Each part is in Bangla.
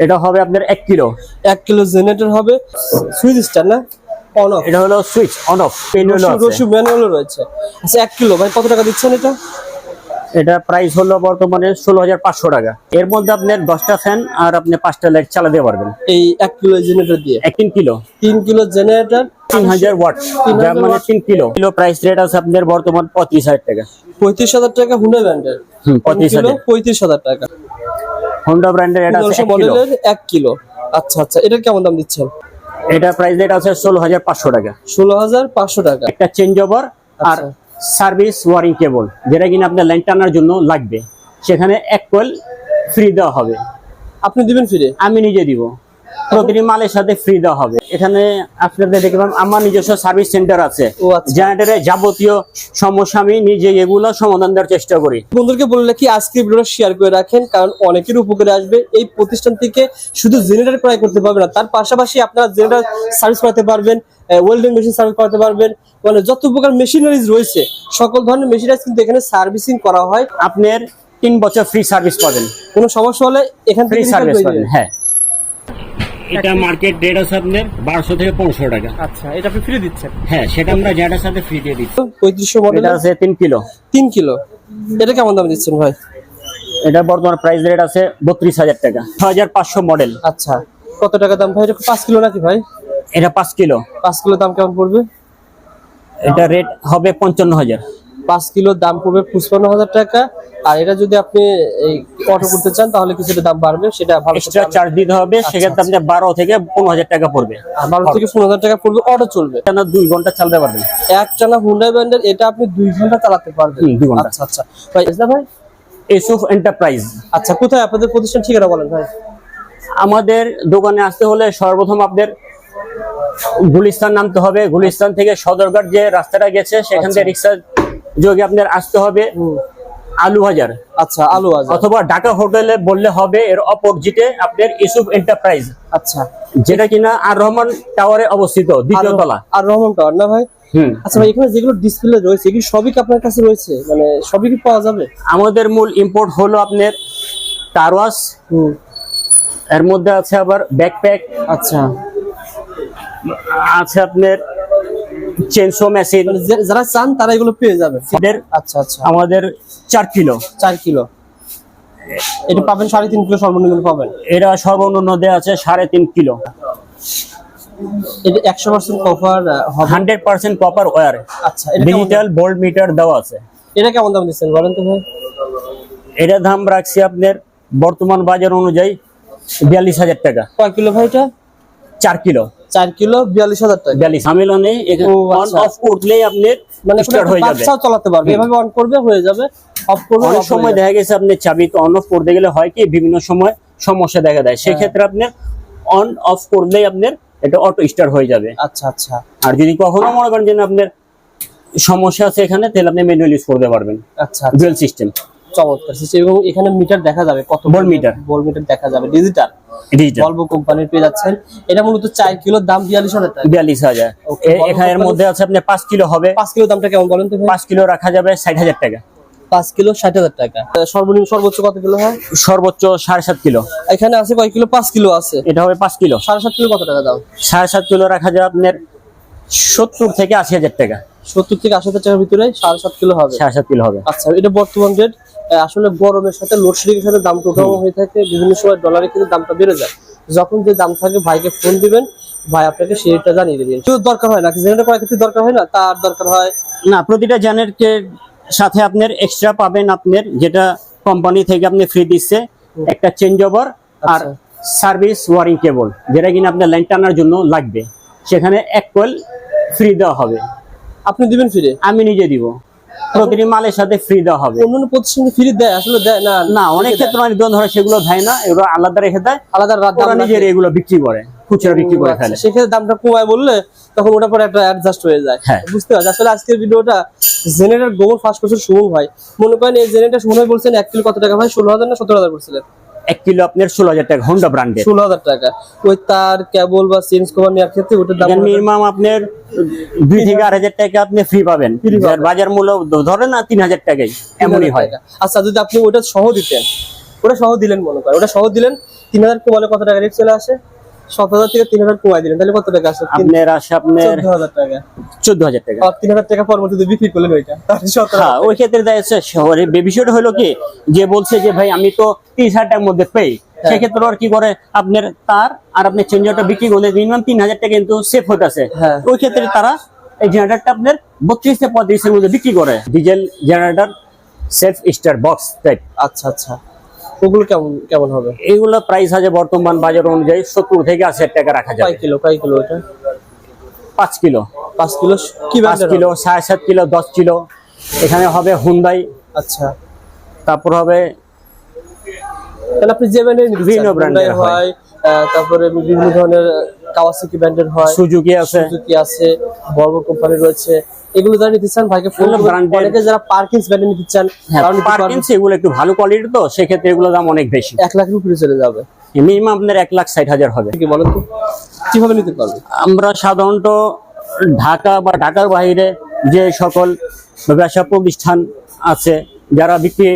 এটা হবে আপনার এক কিলো। এক কিলো জেনারেটর হবে। সুইচ স্টার না? অন অফ এটা হলো সুইচ অন অফ রসু ম্যানুয়ালও রয়েছে। আচ্ছা এক কিলো। ভাই কত টাকা দিচ্ছেন এটা? এটা প্রাইস হলো বর্তমানে ষোলো হাজার পাঁচশো টাকা। এর মধ্যে আপনার দশটা ফ্যান আর আপনি পাঁচটা লাইট চালাতে পারবেন। এই এক কিলো জেনারেটর দিয়ে? এক তিন কিলো। তিন কিলো জেনারেটর? তিন হাজার ওয়াট যার মানে তিন কিলো। কিলো প্রাইস রেট আছে আপনার বর্তমান পঁয়ত্রিশ হাজার টাকা। পঁয়ত্রিশ হাজার টাকা হুন্ডা ব্র্যান্ডের হুম, 35 কিলো হাজার। পঁয়ত্রিশ হাজার টাকা। হোন্ডা ব্র্যান্ডের এটা আছে পনেরোশো এক কিলো মডেলের এক কিলো আচ্ছা আচ্ছা এটার কেমন দাম দিচ্ছেন? এটা প্রাইস রেট আছে ষোলো হাজার পাঁচশো টাকা। ষোলো হাজার পাঁচশো টাকা। একটা চেঞ্জ ওভার আর। সার্ভিস ওয়ারিং কেবল যেটা কিনা আপনার লাইন টানার জন্য লাগবে। সেখানে এক কোয়েল ফ্রি দেওয়া হবে। আপনি দিবেন ফ্রি আমি নিজে দিব। প্রতিটি মালের সাথে ফ্রি দেওয়া হবে। এখানে আপনাদের দেখলাম আমার নিজস্ব সার্ভিস সেন্টার আছে। ও আচ্ছা। জেনারেটরের যাবতীয় সমস্যা আমি নিজে এগুলো সমাধান দেওয়ার চেষ্টা করি। বন্ধুদেরকে বললে কি আজকে ভিডিওটা শেয়ার করে রাখেন কারণ অনেকের উপকারে আসবে। এই প্রতিষ্ঠান থেকে শুধু জেনারেটর ক্রয় করতে পারবে না তার পাশাপাশি আপনারা জেনারেটর সার্ভিস করাতে পারবেন ওয়েল্ডিং মেশিন সার্ভিস করাতে পারবেন। মানে যত প্রকার মেশিনারিজ রয়েছে সকল ধরনের মেশিনারিজ কিন্তু এখানে সার্ভিসিং করা হয়। আপনার তিন বছর ফ্রি সার্ভিস পাবেন। কোনো সমস্যা হলে এখান ফ্রি থেকে সার্ভিস পাবেন হ্যাঁ। এটা মার্কেট রেট আছে আপনার বারোশো থেকে পনেরোশো টাকা। আচ্ছা এটা আপনি ফ্রি দিচ্ছেন? হ্যাঁ সেটা আমরা যেটার সাথে ফ্রি দিয়ে দিচ্ছি। পঁয়ত্রিশশো মডেল আছে তিন কিলো। তিন কিলো। এটা কেমন দাম দিচ্ছেন ভাই? এটা বর্তমান প্রাইস রেট আছে বত্রিশ হাজার টাকা। ছ হাজার পাঁচশো মডেল আচ্ছা। কত টাকা দাম ভাই? এটা পাঁচ কিলো নাকি ভাই? এটা পাঁচ কিলো। পাঁচ কিলো দাম কেমন পড়বে? এটা রেট হবে পঞ্চান্ন হাজার। পাঁচ কিলোর দাম পড়বে পঁচপান্ন হাজার টাকা। আর এটা যদি আপনি এই অর্ডার করতে চান তাহলে কিছুটা দাম বাড়বে সেটা ভালো এক্সট্রা চার্জ দিতে হবে সেক্ষেত্রে আপনার বারো থেকে পনেরো হাজার টাকা পড়বে। বারো থেকে পনেরো হাজার টাকা পড়বে অটো চলবে। কেন দুই ঘণ্টা চালাতে পারবেন। এক টানা হুন্ডা ব্র্যান্ডের এটা আপনি দুই ঘণ্টা চালাতে পারবেন। দুই ঘণ্টা। আচ্ছা আচ্ছা। ভাই ভাই? এসুফ এন্টারপ্রাইজ আচ্ছা কোথায় আপনাদের প্রতিষ্ঠান ঠিকানা বলেন ভাই? আমাদের দোকানে আসতে হলে সর্বপ্রথম আপনাদের গুলিস্তান নামতে হবে। গুলিস্তান থেকে সদরঘাট যে রাস্তাটা গেছে সেখান থেকে রিক্সা যোগে আপনার আসতে হবে আলু হাজার আচ্ছা আলু আছে অথবা ঢাকা হোটেলে বললে হবে এর অপোজিটে আপনার ইসুফ এন্টারপ্রাইজ। আচ্ছা। যেটা কিনা আর রহমান টাওয়ারে অবস্থিত দ্বিতীয় তলা। আর রহমান টাওয়ার না ভাই? আচ্ছা ভাই এখানে যেগুলো ডিসপ্লে রয়েছে এগুলো সবই কি আপনার কাছে রয়েছে? মানে সবই কি পাওয়া যাবে? আমাদের মূল ইম্পোর্ট হলো আপনার তারওয়াস হুম। এর মধ্যে আছে আবার ব্যাকপ্যাক আচ্ছা। আছে আপনার চেনসো মেশিন মানে যারা চান তারা এগুলো পেয়ে যাবে। আচ্ছা আচ্ছা। আমাদের চার কিলো। চার কিলো। এটা পাবেন সাড়ে তিন কিলো সর্বনিম্ন পাবেন। এরা সর্বনিম্ন দেওয়া আছে সাড়ে তিন কিলো। এটা একশো পার্সেন্ট হবে। হান্ড্রেড পার্সেন্ট কপার ওয়ার আচ্ছা এটা ডিজিটাল বোল্ড মিটার দেওয়া আছে। এটা কেমন দাম দিচ্ছেন বলেন তো ভাই? এটা দাম রাখছি আপনার বর্তমান বাজার অনুযায়ী বিয়াল্লিশ হাজার টাকা। কয় কিলো ভাই এটা? চার কিলো। চার কিলো বিয়াল্লিশ হাজার টাকা। বিয়াল্লিশ ও, অন আচ্ছা। অফ করলেই আপনার মানে স্টার্ট হয়ে যাবে। চালাতে পারবে এভাবে অন করবে হয়ে যাবে অফ করবে অনেক সময় দেখা গেছে আপনি চাবি তো অন অফ করতে গেলে হয় কি বিভিন্ন সময় সমস্যা দেখা দেয়। হ্যাঁ। সেক্ষেত্রে আপনার অন অফ করলেই আপনার এটা অটো স্টার্ট হয়ে যাবে। আচ্ছা আচ্ছা। আর যদি কখনো মনে করেন যে আপনার সমস্যা আছে এখানে তাহলে আপনি ম্যানুয়াল ইউজ করতে পারবেন। আচ্ছা ডুয়েল সিস্টেম চমৎকার। এবং এখানে মিটার দেখা যাবে কত বল মিটার। বল মিটার দেখা যাবে ডিজিটাল ভলভো কোম্পানির পেয়ে যাচ্ছেন। এটা মূলত চার কিলোর দাম বিয়াল্লিশ হাজার টাকা। বিয়াল্লিশ হাজার। এখানের মধ্যে আছে আপনার পাঁচ কিলো হবে। পাঁচ কিলো দামটা কেমন বলেন তো পাঁচ কিলো রাখা যাবে ষাট হাজার টাকা। পাঁচ কিলো ষাট হাজার টাকা। সর্বনিম্ন সর্বোচ্চ কত কিলো হয়? সর্বোচ্চ সাড়ে সাত কিলো। এখানে আছে কয় কিলো? পাঁচ কিলো আছে। এটা হবে পাঁচ কিলো। সাড়ে সাত কিলো কত টাকা দাম? সাড়ে সাত কিলো রাখা যাবে আপনার সত্তর থেকে আশি হাজার টাকা। সত্তর থেকে আশি হাজার টাকার ভিতরে সাড়ে সাত কিলো হবে। সাড়ে সাত কিলো হবে। আচ্ছা এটা বর্তমান রেট আসলে গরমের সাথে লোডশেডিং এর সাথে দাম টোটাও হয়ে থাকে বিভিন্ন সময় ডলারে কিন্তু দামটা বেড়ে যায়। যখন যে দাম থাকে ভাইকে ফোন দিবেন ভাই আপনাকে সেটা জানিয়ে দেবেন কেউ দরকার হয় না জেনারেটর করার ক্ষেত্রে দরকার হয় না? তার দরকার হয় না প্রতিটা জানের সাথে আপনার এক্সট্রা পাবেন আপনার যেটা কোম্পানি থেকে আপনি ফ্রি দিচ্ছে একটা চেঞ্জ ওভার আর। সার্ভিস ওয়ারিং কেবল যেটা কিনা আপনার লাইন টানার জন্য লাগবে। সেখানে এক কোয়েল ফ্রি দেওয়া হবে। আপনি দিবেন ফিরে আমি নিজে দিব। প্রতিটি মালের সাথে ফ্রি দেওয়া হবে। অন্যান্য প্রতিষ্ঠানে ফ্রি দেয় আসলে দেয় না না অনেক ক্ষেত্রে অনেক দোকান ধরে সেগুলো দেয় না এগুলো আলাদা রেখে দেয় আলাদা ওরা নিজের এগুলো বিক্রি করে খুচরা বিক্রি করে ফেলে আচ্ছা, সেক্ষেত্রে দামটা কমায় বললে তখন ওটা পরে একটা অ্যাডজাস্ট হয়ে যায়। হ্যাঁ। বুঝতে পারছি। আসলে আজকের ভিডিওটা জেনারেটর গোবর ফার্স্ট বছর সুমন ভাই। মনে করেন এই জেনারেটর শুভ ভাই বলছেন এক কিলো কত টাকা ভাই? ষোলো হাজার না সতেরো হাজার বলছিলেন? এক কিলো আপনার ষোলো হাজার টাকা হোন্ডা ব্র্যান্ডের ষোলো হাজার টাকা। ওই তার কেবল বা চেঞ্জ কভার নেওয়ার ক্ষেত্রে ওটার দাম মিনিমাম আপনার দুই থেকে আড়াই হাজার টাকা আপনি ফ্রি পাবেন। বাজার মূল্য ধরে না তিন হাজার টাকাই। এমনই হয়। আচ্ছা যদি আপনি ওটা সহ দিতেন ওটা সহ দিলেন মনে করেন ওটা সহ দিলেন তিন হাজার কমালে কত টাকা রেট চলে আসে? সাত হাজার থেকে তিন হাজার কমাই দিলেন। তাহলে কত টাকা আসে আপনার আসে আপনার চোদ্দ হাজার টাকা। চোদ্দ হাজার টাকা। তিন হাজার টাকা পরবর্তীতে বিক্রি করলেন ওইটা হ্যাঁ ওই ক্ষেত্রে দেখা যাচ্ছে শহরে বিষয়টা হলো কি? যে বলছে যে ভাই আমি তো তিরিশ হাজার টাকার মধ্যে পেই সেক্ষেত্রে আর কি করে? আপনার তার আর আপনি চেঞ্জারটা বিক্রি করলে মিনিমাম তিন হাজার টাকা কিন্তু সেফ হতেছে হ্যাঁ। ওই ক্ষেত্রে তারা এই জেনারেটরটা আপনার বত্রিশ থেকে পঁয়ত্রিশের মধ্যে বিক্রি করে। Diesel generator self start box type আচ্ছা আচ্ছা। ওগুলো কেমন কেমন হবে? এইগুলো প্রাইস আছে বর্তমান বাজার অনুযায়ী সত্তর থেকে আশি টাকা রাখা যায় কিলো কয় কিলো এটা? পাঁচ কিলো। পাঁচ কিলো কি পাঁচ কিলো সাড়ে সাত কিলো দশ কিলো। এখানে হবে হুন্দাই আচ্ছা। তারপর হবে তাহলে আপনি যে ব্র্যান্ডের বিভিন্ন হয়। হয় তারপরে বিভিন্ন ধরনের কাওয়াসাকি ব্র্যান্ডের হয় সুজুকি আছে। সুজুকি আছে বলব কোম্পানি রয়েছে। এগুলো যারা নিতে চান ভাইকে ফোন। অনেকে যারা পার্কিংস ব্র্যান্ডে নিতে চান হ্যাঁ তারাও পার্কিংস এগুলো একটু ভালো কোয়ালিটির তো সেক্ষেত্রে এগুলো দাম অনেক বেশি। এক লাখের উপরে চলে যাবে। মিনিমাম আপনার এক লাখ ষাট হাজার হবে। কি বলেন তো? কীভাবে নিতে পারবে আমরা সাধারণত ঢাকা বা ঢাকার বাইরে যে সকল ব্যবসা প্রতিষ্ঠান আছে যারা বিক্রি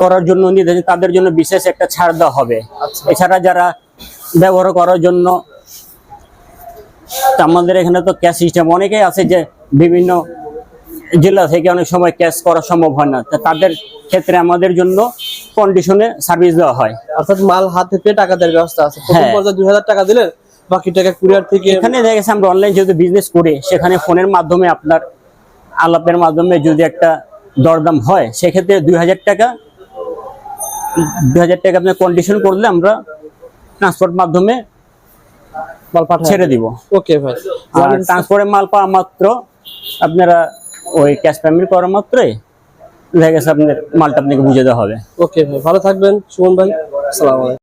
করার জন্য নিতে চায়, তাদের জন্য বিশেষ একটা ছাড় দেওয়া হবে। আচ্ছা। এছাড়া যারা ব্যবহার করার জন্য আমাদের এখানে তো ক্যাশ সিস্টেম অনেকেই আছে যে বিভিন্ন জেলা থেকে অনেক সময় ক্যাশ করা সম্ভব হয় না। তাদের ক্ষেত্রে আমাদের জন্য কন্ডিশনে সার্ভিস দেওয়া হয়। অর্থাৎ মাল হাতে পেয়ে টাকা দেওয়ার ব্যবস্থা আছে। প্রথম হ্যাঁ। পর্যায়ে দুই হাজার টাকা দিলেন বাকি টাকা কুরিয়ার থেকে এখানে দেখা গেছে আমরা অনলাইন যেহেতু বিজনেস করি সেখানে ফোনের মাধ্যমে আপনার আলাপের মাধ্যমে যদি একটা দরদাম হয় সেক্ষেত্রে দুই হাজার টাকা দুই হাজার টাকা আপনার কন্ডিশন করলে আমরা ট্রান্সপোর্ট মাধ্যমে মাল পাঠা ছেড়ে দিব। ওকে ভাই। আর ট্রান্সপোর্টের মাল পাওয়া মাত্র আপনারা ওই ক্যাশ পেমেন্ট করা মাত্রই দেখা গেছে আপনার মালটা আপনাকে বুঝে দেওয়া হবে। ওকে ভাই। ভালো থাকবেন সুমন ভাই। আসসালামু আলাইকুম।